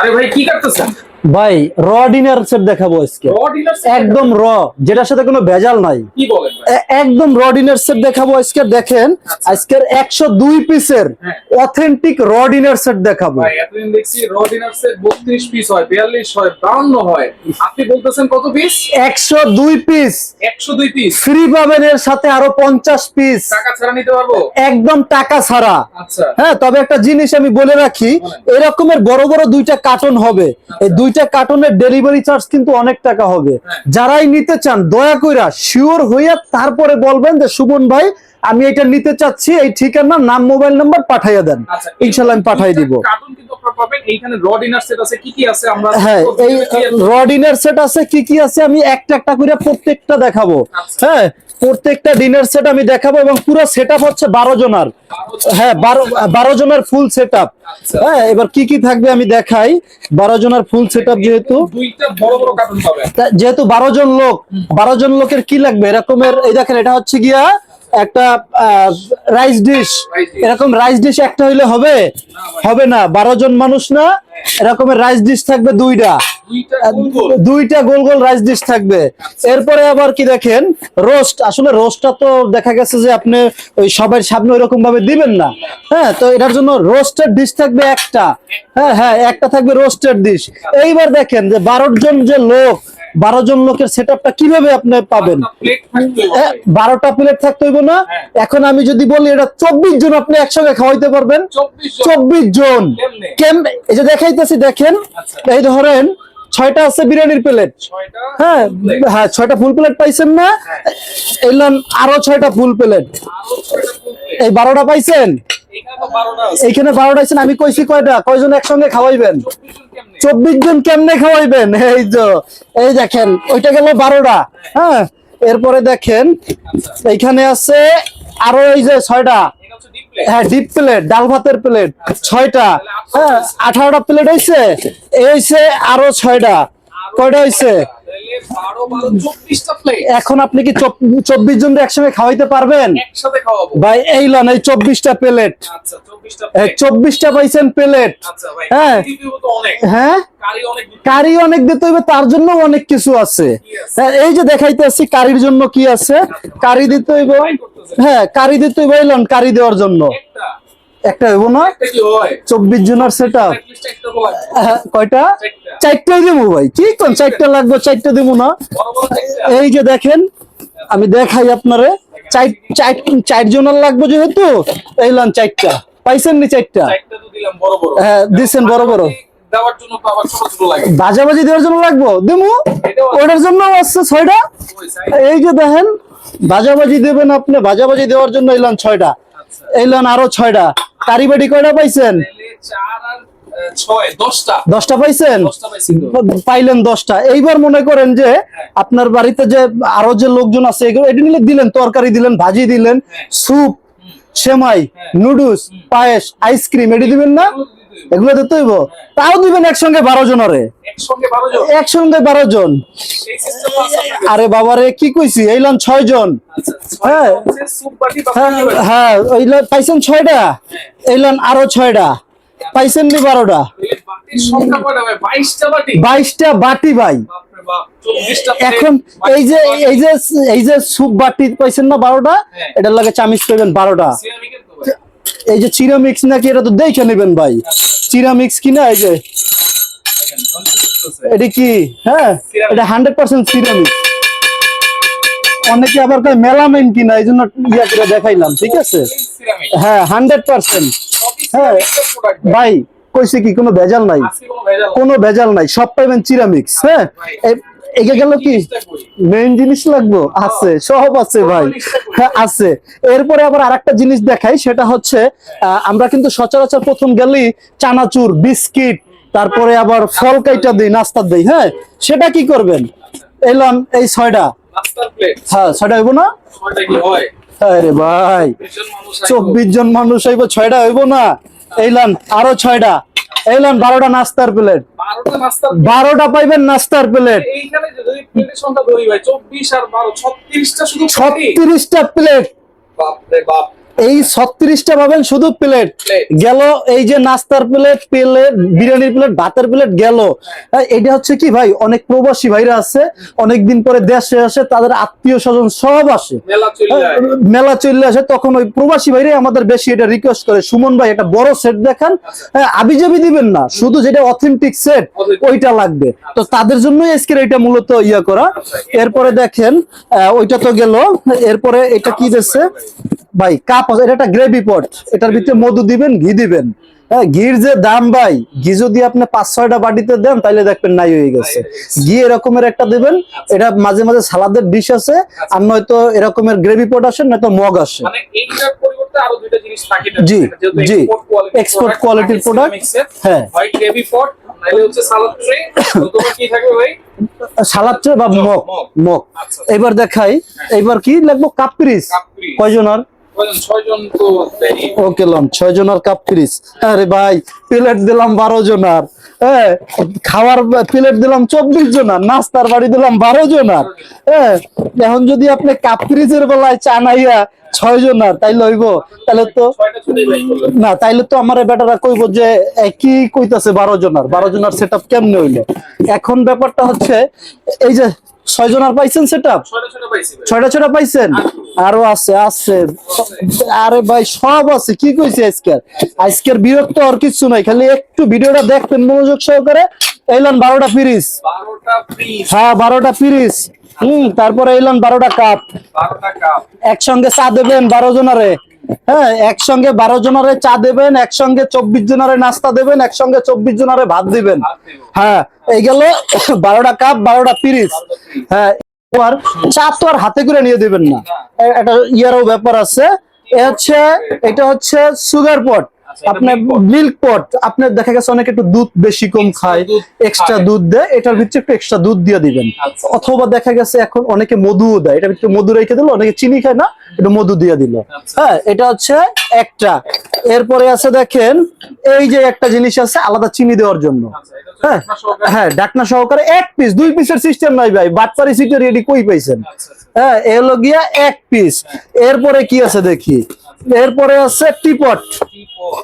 আরে ভাই কি করতেছেন ভাই র ডিনার সেট দেখাবো আজকে। র ডিনার একদম র যেটার সাথে কোনো ভেজাল নাই। কি? এ- একদম র ডিনার সেট দেখাবো আজকে দেখেন। আজকের একশো দুই পিসের। অথেন্টিক র ডিনার সেট দেখাবো। ভাই এতদিন দেখছি র ডিনার সেট 32 পিস হয় 42 হয় 52 হয়। আপনি বলতেছেন কত পিস একশো দুই পিস 102 পিস ফ্রি পাবেন এর সাথে আরও পঞ্চাশ পিস টাকা ছাড়া নিতে পারব? একদম টাকা ছাড়া। আচ্ছা। হ্যাঁ তবে একটা জিনিস আমি বলে রাখি এরকমের বড় বড় দুইটা কার্টন হবে। এই দুইটা কার্টনের ডেলিভারি চার্জ কিন্তু অনেক টাকা হবে। হ্যাঁ। যারাই নিতে চান দয়া কইরা শিওর হইয়া তারপরে বলবেন যে সুবন ভাই আমি এটা নিতে চাচ্ছি এই ঠিকানা নাম মোবাইল নাম্বার পাঠাইয়া দেন। আচ্ছা ইনশাল্লাহ আমি পাঠাই দিব। পাবেন এইখানে র ডিনার সেট আছে কি কি আছে হ্যাঁ এই আমি একটা একটা করে প্রত্যেকটা দেখাবো। আচ্ছা। হ্যাঁ প্রত্যেকটা ডিনার সেট আমি দেখাবো এবং পুরো সেট হচ্ছে বারো জনার। হ্যাঁ বারো বারো জনের ফুল সেট। হ্যাঁ এবার কি কি থাকবে আমি দেখাই। বারো জনের ফুল সেট যেহেতু। যেহেতু বারো জন লোক বারো জন লোকের কি লাগবে? এরকমের এই দেখেন এটা হচ্ছে গিয়া একটা রাইস ডিশ এরকম রাইস ডিশ একটা হইলে হবে? হবে না। বারো জন মানুষ না? এরকমের রাইস ডিশ থাকবে দুইটা। দুইটা গোল গোল। রাইস ডিশ থাকবে। এরপরে আবার কি দেখেন? রোস্ট আসলে রোস্টটা তো দেখা গেছে যে আপনি ওই সবার সামনে ওইরকম ভাবে দিবেন না। হ্যাঁ তো এটার জন্য রোস্টেড ডিশ থাকবে একটা। হ্যাঁ হ্যাঁ একটা থাকবে রোস্টেড ডিশ এইবার দেখেন যে বারো জন যে লোক বারো জন লোকের সেট আপটা কীভাবে আপনি পাবেন? বারোটা প্লেট থাকতে হইব না? হ্যাঁ। এখন আমি যদি বলি এটা চব্বিশ জন আপনি একসঙ্গে খাওয়াইতে পারবেন। চব্বিশ জন। এই যে দেখাইতেছি দেখেন। আচ্ছা। এই ধরেন ছয়টা আছে বিরিয়ানির প্লেট হ্যাঁ হ্যাঁ ছয়টা ফুল প্লেট পাইছেন না? এলাম আরও ছয়টা ফুল প্লেট। এই বারোটা পাইছেন? এখানে তো 12টা আছে। এইখানে বারোটা আইছেন আমি কইছি কয়টা? কয়জন একসঙ্গে খাওয়াইবেন? 24 জন কেমনে চব্বিশ জন কেমনে খাওয়াইবেন? এই তো এই দেখেন, ওইটা গেল বারোটা হ্যাঁ? এরপরে দেখেন, এইখানে আছে আরও এই যে ছয়টা। হ্যাঁ ডিপ প্লেট, ডাল ভাতের প্লেট, ছয়টা হ্যাঁ? আঠারোটা প্লেট হয়েছে এই হয়েছে আরও ছয়টা। কয়টা হয়েছে তাহলে 12 12 24টা প্লেট এখন আপনি কি চব্বিশ জন একসঙ্গে খাওয়াইতে পারবেন? ভাই এই লন এই চব্বিশটা প্লেট আচ্ছা 24টা এই চব্বিশটা পাইছেন প্লেট আচ্ছা হ্যাঁ। হ্যাঁ? কারি অনেক দিতে হইবে তার জন্য অনেক কিছু আছে। হ্যাঁ, এই যে দেখাইতেছি কারির জন্য কি আছে? কারি দিতে হইব। হ্যাঁ কারি দিতে হইব এই লন কারি দেওয়ার জন্য। একটা হইব না হয়? চব্বিশ জনের সেট লাগবে কয়টা? চারটা। দিব ভাই। কি কোন চারটা লাগবে? চারটা দিব না? এই যে দেখেন আমি দেখাই আপনারে। চার জনের লাগবে যেহেতু এই লন চারটা। পাইছেন নি চারটা? হ্যাঁ দিছেন বড় বড়। বাজাবাজি দেওয়ার জন্য লাগবো? ওটার জন্য আছে ছয়টা? এই যে দেখেন বাজাবাজি দেবেন আপনি বাজাবাজি দেওয়ার জন্য এলান ছয়টা। আচ্ছা। এলান আরও ছয়টা। কারিবাড়ি কয়টা পাইছেন? দশটা। পাইছেন। পাইলেন দশটা। এইবার মনে করেন যে আপনার বাড়িতে যে আরও যে লোকজন আছে এগুলো এটি নিলে দিলেন তরকারি দিলেন ভাজি দিলেন স্যুপ সেমাই নুডলস পায়েস আইসক্রিম এটি দিবেন না? এগুলো। দিতে হইব? তাও দিবেন একসঙ্গে বারো জন? একসঙ্গে বারো জন। আরে বাবারে কি কইছি? এইলাম ছয় জন। আচ্ছা হ্যাঁ। বা হ্যাঁ। হ্যাঁ ওইলা পাইছেন ছয়টা? এইলান আরও ছয়টা। পাইছেন নি বারোটা? তাহলে বাটির সংখ্যা কয়টা ভাই? 22টা বাটি? বাইশটা বাটি ভাই। বাপরে বাপ, 24টা plate, এখন এই যে এই যে এই যে সুপ বাটি পাইছেন না বারোটা? হ্যাঁ। এটার লাগে চামিচ পাইবেন বারোটা। তো। এই যে চিরা মিক্স নাকি এটা তো দেখে নেবেন ভাই চিরা মিক্স কিনা এই যে। এটা কি হ্যাঁ এটা হান্ড্রেড পার্সেন্ট সিরামিক অনেকে আবার কয় মেলামাইন কিনা এই জন্য ইয়া করে দেখাইলাম, ঠিক আছে হ্যাঁ হান্ড্রেড পার্সেন্ট হ্যাঁ। ভাই। কইছে কি কোনো ভেজাল নাই কোনো ভেজাল নেই। সব পাইবেন চিরামিক্স হ্যাঁ এগে গেল কি? মেইন জিনিস লাগবো? আছে সব আছে ভাই। হ্যাঁ, আছে। এরপরে আবার আরেকটা জিনিস দেখাই সেটা হচ্ছে আমরা কিন্তু সচরাচর প্রথম গেলেই চানাচুর বিস্কিট তারপরে আবার ফল কাইটা দিই নাস্তা দিই হ্যাঁ? সেটা কি করবেন? এলাম এই ছয়টা। হ্যাঁ ছয়টা হইব না? আরে ভাই। বিশজন মানুষ চব্বিশ জন মানুষ হইব ছয়টা হইব না? এইলান আরও ছয়টা। এইলান বারোটা নাস্তার প্লেট। বারোটা পাইবেন নাস্তার প্লেট। এইখানে যদি প্লেটের ধরি ভাই চব্বিশ আর বারো ছত্রিশটা শুধু। ছত্রিশটা প্লেট। বাপরে বাপ। এই ছত্রিশটা পাবেন শুধু প্লেট। গেল এই যে নাস্তার প্লেট প্লেট বিরিয়ানির প্লেট ভাতের প্লেট গেল। হ্যাঁ, এটা হচ্ছে কি ভাই অনেক প্রবাসী ভাইরা আছে অনেক দিন পরে দেশে আসে তাদের আত্মীয় স্বজন সব আসে। মেলা চলে চলে আসে তখন ওই প্রবাসী ভাইরাই আমাদের বেশি এটা রিকোয়েস্ট করে। সুমন ভাই একটা বড় সেট দেখান। হ্যাঁ আবি যাবি দিবেন না শুধু যেটা অথেন্টিক সেট ওইটা লাগবে। তো তাদের জন্যই আজকের এটা মূলত ইয়া করা। এরপরে দেখেন আহ, ওইটা তো গেল। এরপরে এটা কি দিচ্ছে? ভাই কাপ আছে, এটা একটা গ্রেভি পট এটার ভিতরে মধু দিবেন ঘি দিবেন। হ্যাঁ ঘির যে দাম ভাই ঘি যদি আপনি পাঁচ ছয়টা বাটিতে দেন তাহলে দেখবেন নাই হয়ে গেছে। ঘি এরকমের একটা দিবেন এটা মাঝে মাঝে সালাদের ডিশ আছে আর নয়তো এরকমের গ্রেভি পট আসে নয়তো মগ আসে। মানে জি, জি। Export quality র product, হ্যাঁ। হয় গ্রেভি পট সালাদ ট্রে বা মগ মগ। আচ্ছা। এবার দেখাই এবার কি লাগবো? কাপ পিরিস ওকে লম ছয় জনের কাপ পিরিস আরে ভাই প্লেট দিলাম বারো জনার হ্যাঁ খাওয়ার প্লেট দিলাম চব্বিশ জনার নাস্তার বাড়ি দিলাম বারো জনার হ্যাঁ এখন যদি আপনি কাপ পিরিজের বেলায় চা নাইয়া ছয় জনার তাইলে হইব তাহলে তো না তাইলে তো আমার বেটারা কইব যে এ, কি কইতাছে বারো জনার বারো জনার সেট আপ কেমনে হইল? এখন ব্যাপারটা হচ্ছে এই যে ছয় জনার পাইছেন সেট আপ ছয়টা ছয়টা পাইছেন? আরও আছে আছে। আরে ভাই সব আছে। কি কইছে আজকের? আজকের বিরক্ত আর কিছু নাই খালি একটু ভিডিওটা দেখবেন মনোযোগ সহকারে। এইলান বারোটা পিরিস। হ্যাঁ বারোটা পিরিস। হম তারপরে কাপ বারোটা কাপ একসঙ্গে চা দেবেন বারো জনারে। হ্যাঁ একসঙ্গে বারো জনারে চা দেবেন একসঙ্গে চব্বিশ জনারে নাস্তা দেবেন একসঙ্গে চব্বিশ জনারে ভাত দিবেন। হ্যাঁ এই গেল বারোটা কাপ বারোটা পিরিস হ্যাঁ আর চা তো আর হাতে করে নিয়ে দিবেন না। একটা ইয়ারও ব্যাপার আছে। এ হচ্ছে এটা হচ্ছে সুগার পট। আপনার মিল্ক পট আপনার দেখা গেছে অনেকে একটু দুধ বেশি কম খায় এক্সট্রা দুধ দেয় এটার ভিতরে একটু এক্সট্রা দুধ দিয়ে দিবেন। আচ্ছা। অথবা দেখা গেছে এখন অনেকে মধুও দেয় এটার ভিতরে মধু রেখে দিল অনেকে চিনি খায় না একটু মধু দিয়ে দিল। আচ্ছা। হ্যাঁ এটা হচ্ছে একটা। এরপরে আছে দেখেন এই যে একটা জিনিস আছে আলাদা চিনি দেওয়ার জন্য। আচ্ছা, এটা হ্যাঁ হ্যাঁ ডাকনা সহকারে এক পিস দুই পিসের সিস্টেম নাই ভাই বাটপারি সিটের এডি কই পাইছেন? আচ্ছা, আচ্ছা। হ্যাঁ এ হলো গিয়া এক পিস এরপরে কি আছে দেখি? এরপরে আছে টিপট।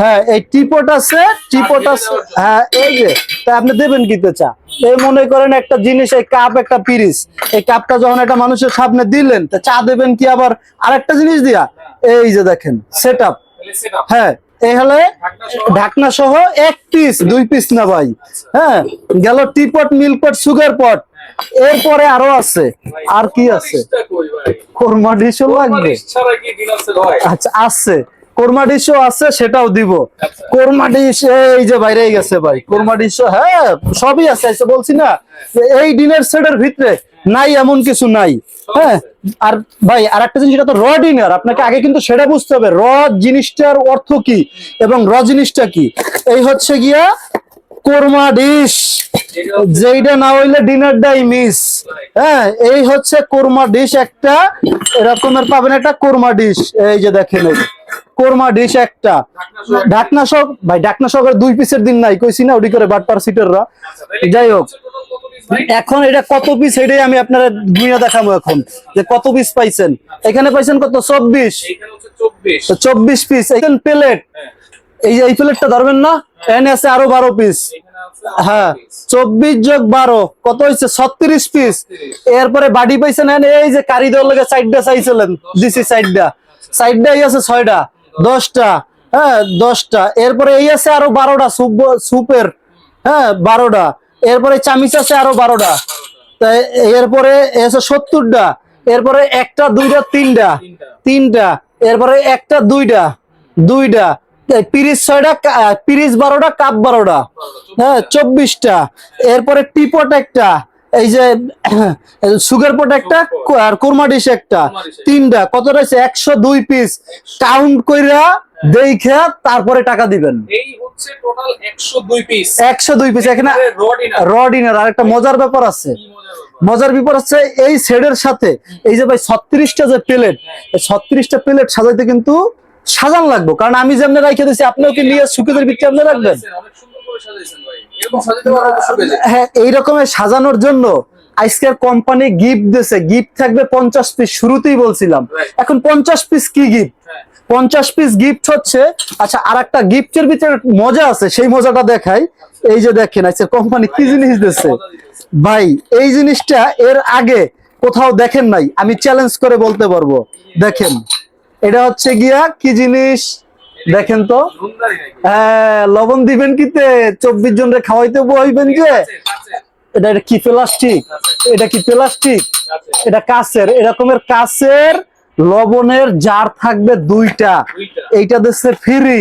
হ্যাঁ এই টিপট আছে টিপট আছে হ্যাঁ এই যে, তা আপনি দেবেন কিতে চা এই মনে করেন একটা জিনিস, এই কাপ, একটা পিরিস এই কাপটা যখন একটা মানুষের সামনে দিলেন, তা চা দেবেন কি আবার আরেকটা জিনিস দিয়া? এই যে দেখেন সেট হ্যাঁ এই হলে ঢাকনা সহ? এক পিস দুই পিস না ভাই। হ্যাঁ গেল teapot milk pot sugar pot এরপরে আরও আছে। আর কি আছে? কোরমা ডিশও লাগবে? আচ্ছা আছে। কোরমা ডিশও আছে সেটাও দিব। আচ্ছা। কোরমা ডিশ এই যে বাইরে গেছে ভাই। কোরমা ডিশও হ্যাঁ সবই আছে এই বলছি না এই ডিনার সেটের ভিতরে নাই এমন কিছু নাই। হ্যাঁ আর ভাই আর একটা জিনিস এটা তো র ডিনার আপনাকে আগে কিন্তু সেটা বুঝতে হবে। র জিনিসটার অর্থ কি এবং র জিনিসটা কি? এই হচ্ছে গিয়া কোরমা ডিশ যেইটা না হইলে ডিনারটাই মিস হ্যাঁ এই হচ্ছে কোরমা ডিশ একটা। এরকমের পাবেন একটা কোরমা ডিশ এই যে দেখেন এই। কোরমা ডিশ একটা। ঢাকনা সহ- ভাই ঢাকনা সহকারে দুই পিসের দিন নাই কইছি না ওডি করে বাটপার সিটাররা যাই হোক? এখন এটা কত পিস এটাই আমি আপনারা গুইয়া দেখাবো এখন। যে কত পিস পাইছেন? এখানে পাইছেন কত? চব্বিশ। এইখানে হচ্ছে 24 তো চব্বিশ পিস এখানে প্লেট এই যে এই প্লেটটা ধরবেন না, এনে আছে আরও বারো পিস হ্যাঁ চব্বিশ যোগ বারো, কত হয়েছে ছত্রিশ পিস এরপরে বাড়ি পাইছেন এই যে কারি দেওয়ার লগে সাইডটা চাইছিলেন, দিছি সাইডটা। সাইডটা এই আছে ছয়টা, দশটা হ্যাঁ দশটা। এরপরে এই আছে আরও বারোটা, সুপ, সুপের হ্যাঁ বারোটা। এরপরে চামিচ আছে আরও বারোটা। তাই এরপরে আছে সত্তরটা। এরপরে একটা, দুইটা, তিনটা। তিনটা। এরপরে একটা, দুইটা। দুইটা। পিরিশ ছয়টা পিরিশ বারোটা কাপ বারোটা। হ্যাঁ চব্বিশটা। এরপরে টিপট একটা এই যে সুগার পট একটা আর কোরমা ডিশ একটা। তিনটা। কত রয়েছে? একশো দুই পিস কাউন্ট কইরা দেখে তারপরে টাকা দিবেন। এই হচ্ছে টোটাল 102 পিস একশো দুই পিস এখানে র ডিনার আর একটা মজার ব্যাপার আছে। মজার ব্যাপার। হচ্ছে এই সেটের সাথে এই যে ভাই ছত্রিশটা যে প্লেট এই ছত্রিশটা প্লেট সাজাইতে কিন্তু সাজান লাগবে কারণ আমি যেমনি রাইখে দিচ্ছি আপনিও কি নিয়ে সুখেদের ভিতরে আপনি রাখবেন? হ্যাঁ এই রকমের সাজানোর জন্য আজকের কোম্পানি গিফট দিছে গিফট থাকবে পঞ্চাশ পিস শুরুতেই বলছিলাম। এখন পঞ্চাশ পিস কি গিফট হ্যাঁ। পঞ্চাশ পিস গিফট হচ্ছে আচ্ছা আর একটা গিফটের ভিতরে মজা আছে সেই মজাটা দেখাই। এই যে দেখেন আজকের কোম্পানি কি জিনিস দিচ্ছে ভাই এই জিনিসটা এর আগে কোথাও দেখেন নাই আমি চ্যালেঞ্জ করে বলতে পারব। দেখেন। এটা হচ্ছে গিয়া কি জিনিস? দেখেন তো। হ্যাঁ লবণ দিবেন কিতে চব্বিশ জনরে খাওয়াইতে বইবেন যে? এটা এটা কি প্লাস্টিক? এটা কি প্লাস্টিক? এটা কাছের এরকমের কাছের লবণের জার থাকবে দুইটা। এইটা দিচ্ছে ফ্রি।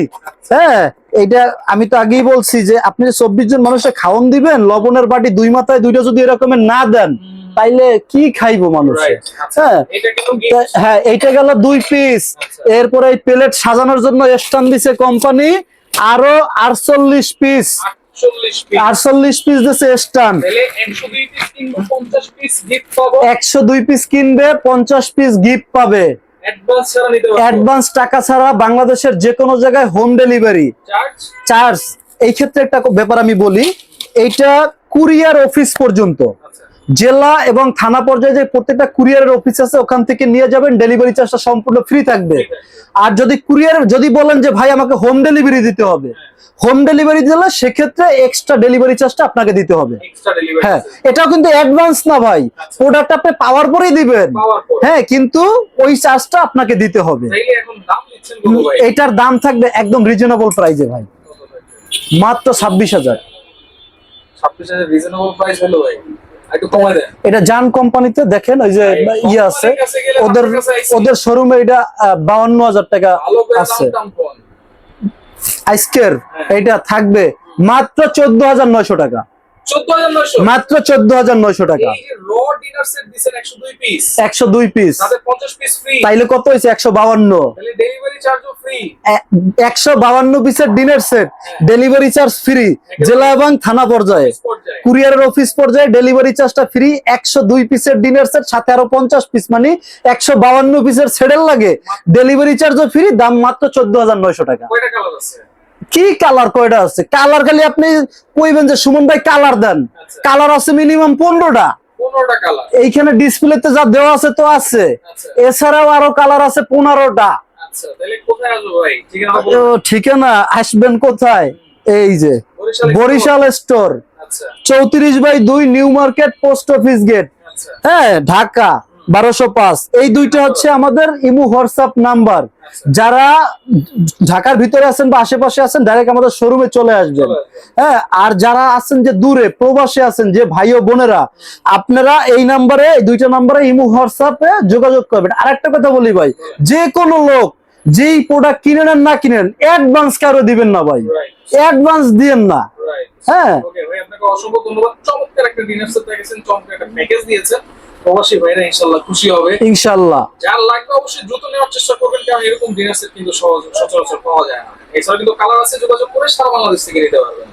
হ্যাঁ এটা আমি তো আগেই বলছি যে, আপনি চব্বিশ জন মানুষে খাওয়ান দিবেন, লবণের বাটি দুই মাথায় দুইটা যদি এরকমের না দেন তাইলে কি খাইবো মানুষ? Right, আচ্ছা। হ্যাঁ এটা হ্যাঁ এইটা গেল দুই পিস আচ্ছা। এরপরে এই প্লেট সাজানোর জন্য স্ট্যান্ড দিছে কোম্পানি আরও আটচল্লিশ পিস 48 আটচল্লিশ পিস দিছে স্ট্যান্ড তাহলে 102 piece কিনবো, 50 piece gift পাবো। একশো দুই পিস কিনবে পঞ্চাশ পিস গিফট পাবে। অ্যাডভান্স টাকা ছাড়া বাংলাদেশের যে কোনো জায়গায় হোম ডেলিভারি চার্জ এই ক্ষেত্রে একটা ব্যাপার আমি বলি এইটা কুরিয়ার অফিস পর্যন্ত। জেলা এবং থানা পর্যায়ে যে প্রত্যেকটা কুরিয়ারের অফিস আছে ওখান থেকে নিয়ে যাবেন ডেলিভারি চার্জটা সম্পূর্ণ ফ্রি থাকবে। আর যদি কুরিয়ার যদি বলেন যে ভাই আমাকে হোম ডেলিভারি দিতে হবে। হোম ডেলিভারি দিলে সেক্ষেত্রে এক্সট্রা ডেলিভারি চার্জটা আপনাকে দিতে হবে। হ্যাঁ এটাও কিন্তু অ্যাডভান্স না ভাই। প্রোডাক্ট আপনি পাওয়ার পরেই দিবেন। হ্যাঁ কিন্তু ওই চার্জটা আপনাকে দিতে হবে? এটার দাম থাকবে একদম রিজনেবল প্রাইসে ভাই? মাত্র ছাব্বিশ হাজার। 26,000 reasonable price হলো ভাই। এটা জান কোম্পানিতে দেখেন ওই যে ইয়ে আছে ওদের। ওদের শোরুমে এটা বাউন্ন হাজার টাকা আছে আজকের হ্যাঁ। এটা থাকবে মাত্র চোদ্দ হাজার নয়শো টাকা 14,900 মাত্র চোদ্দ হাজার নয়শো টাকা। এই যে raw dinner set দিছেন 102 piece, একশো দুই পিস তাতে 50 piece free, তাইলে কত হয়েছে? একশো বাউন্ন। একশো বাউন্ন পিসের dinner set delivery charge free জেলা এবং থানা পর্যায়ে। কুরিয়ারের অফিস পর্যায়ে ডেলিভারি চার্জটা ফ্রি একশো দুই পিসের ডিনার সেট সাথে আরও পঞ্চাশ পিস মানে একশো বাউন্ন পিসের সেটের লাগে। ডেলিভারি চার্জও ফ্রি দাম মাত্র চোদ্দ হাজার নয়শো টাকা? কি কালার কয়টা আছে? কালার খালি আপনি কইবেন যে সুমন ভাই কালার দেন। আচ্ছা। কালার আছে মিনিমাম পনেরোটা। 15টা কালার। এইখানে ডিসপ্লেতে যা দেওয়া আছে তো আছে। আচ্ছা, এছাড়াও আরও কালার আছে পনেরোটা। আচ্ছা? ঠিকানা তো আসবেন কোথায়? এই যে বরিশাল স্টোর আচ্ছা, চৌত্রিশ বাই দুই New Market post office gate. আচ্ছা, হ্যাঁ ঢাকা বারোশো পাঁচ। এই দুইটা হচ্ছে আমাদের ইমু হোয়াটসঅ্যাপ নাম্বার। যারা ঢাকার ভিতরে আছেন বা আশেপাশে আছেন ডাইরেক্ট আমাদের শোরুমে চলে আসবেন। হ্যাঁ আর যারা আছেন যে দূরে প্রবাসে আছেন যে ভাই ও বোনেরা আপনারা এই নাম্বারে এই দুইটা নাম্বারে ইমু হোয়াটসঅ্যাপে যোগাযোগ করবেন। আর একটা কথা বলি ভাই যে কোনো লোক যেই প্রোডাক্ট কিনেন আর না কিনেন অ্যাডভান্স কারও দিবেন না ভাই। অ্যাডভান্স দিয়েন না। হ্যাঁ। আপনাকে অসংখ্য ধন্যবাদ। চমৎকার একটা dinner set দেখেছেন, চমৎকার একটা package দিয়েছেন। প্রবাসী ভাইরা ইনশাল্লাহ খুশি হবে। ইনশাল্লাহ। যার লাগবে অবশ্যই দ্রুত নেওয়ার চেষ্টা করবেন কারণ এরকম ডিনার সেট কিন্তু সহজ সচরাচর পাওয়া যায় না। এছাড়া কিন্তু কালার আছে যোগাযোগ করে সারা বাংলাদেশ থেকে নিতে পারবেন।